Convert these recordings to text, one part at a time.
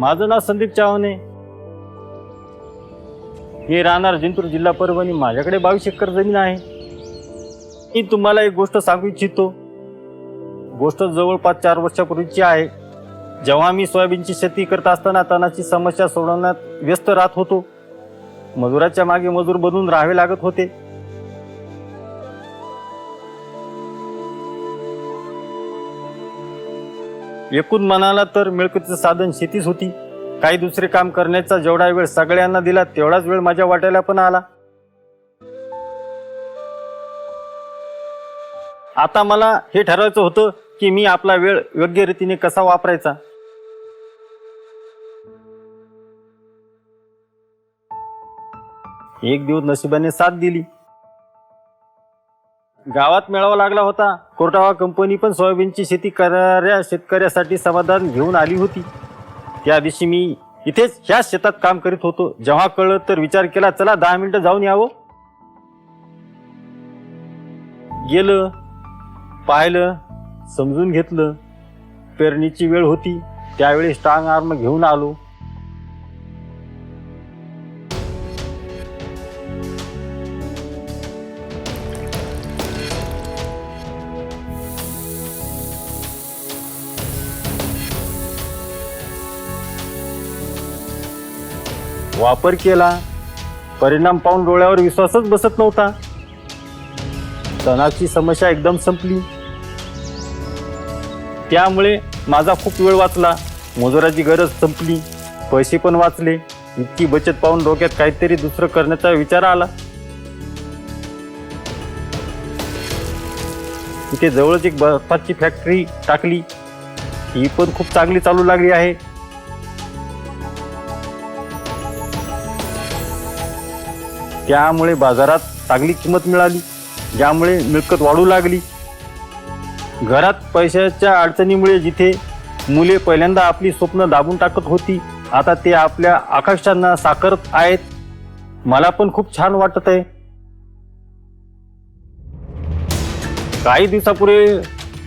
माझं नाव संदीप चव्हाणे हे राहणार जिंतूर जिल्हा परभणी. माझ्याकडे बावीस एकर जमीन आहे. मी तुम्हाला एक गोष्ट सांगू इच्छितो. गोष्ट जवळपास चार वर्षापूर्वीची आहे. जेव्हा मी सोयाबीनची शेती करत असताना तणाची समस्या सोडवण्यात व्यस्त राहत होतो. मजुराच्या मागे मजूर बनून राहावे लागत होते. एकूण म्हणाला तर मिळकतीचं साधन शेतीच होती. काही दुसरे काम करण्याचा जेवढा वेळ सगळ्यांना दिला तेवढाच वेळ माझ्या वाट्याला पण आला. आता मला हे ठरवायचं होतं की मी आपला वेळ योग्य रीतीने कसा वापरायचा? एक दिवस नशिबाने साथ दिली. गावात मेळावा लागला होता. कोर्टावा कंपनी पण सोयाबीनची शेती करणाऱ्या शेतकऱ्यासाठी समाधान घेऊन आली होती. त्या दिवशी मी इथेच ह्याच शेतात काम करीत होतो. जेव्हा कळलं तर विचार केला चला दहा मिनिटं जाऊन यावं. गेलं पाहिलं समजून घेतलं. पेरणीची वेळ होती. त्यावेळी स्ट्रॉंग आर्म घेऊन आलो. वापर केला. परिणाम पाहून डोळ्यावर विश्वासच बसत नव्हता. तणाची समस्या एकदम संपली. त्यामुळे माझा खूप वेळ वाचला. मजुराची गरज संपली. पैसे पण वाचले. इतकी बचत पाहून डोक्यात काहीतरी दुसरं करण्याचा विचार आला. तिथे जवळच एक बर्फाची फॅक्टरी टाकली. ही पण खूप चांगली चालू लागली आहे. त्यामुळे बाजारात चांगली किंमत मिळाली ज्यामुळे मिळकत वाढू लागली. घरात पैशाच्या अडचणीमुळे जिथे मुले पहिल्यांदा आपली स्वप्न दाबून टाकत होती आता ते आपल्या आकांक्षांना साकारत आहेत. मला पण खूप छान वाटत आहे. काही दिवसापूर्वी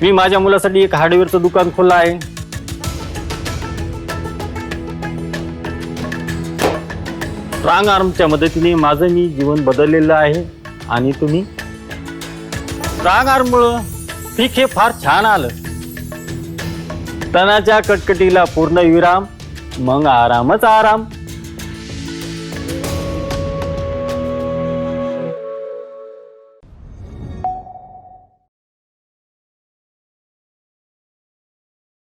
मी माझ्या मुलासाठी एक हार्डवेअरचं दुकान खोललं आहे. स्ट्रॉंग आर्मच्या मदतीने माझं मी जीवन बदललेलं आहे आणि तुम्ही? स्ट्रॉंग आर्ममुळं पीक हे फार छान आलं. तणाच्या कटकटीला पूर्ण विराम मग आरामच आराम.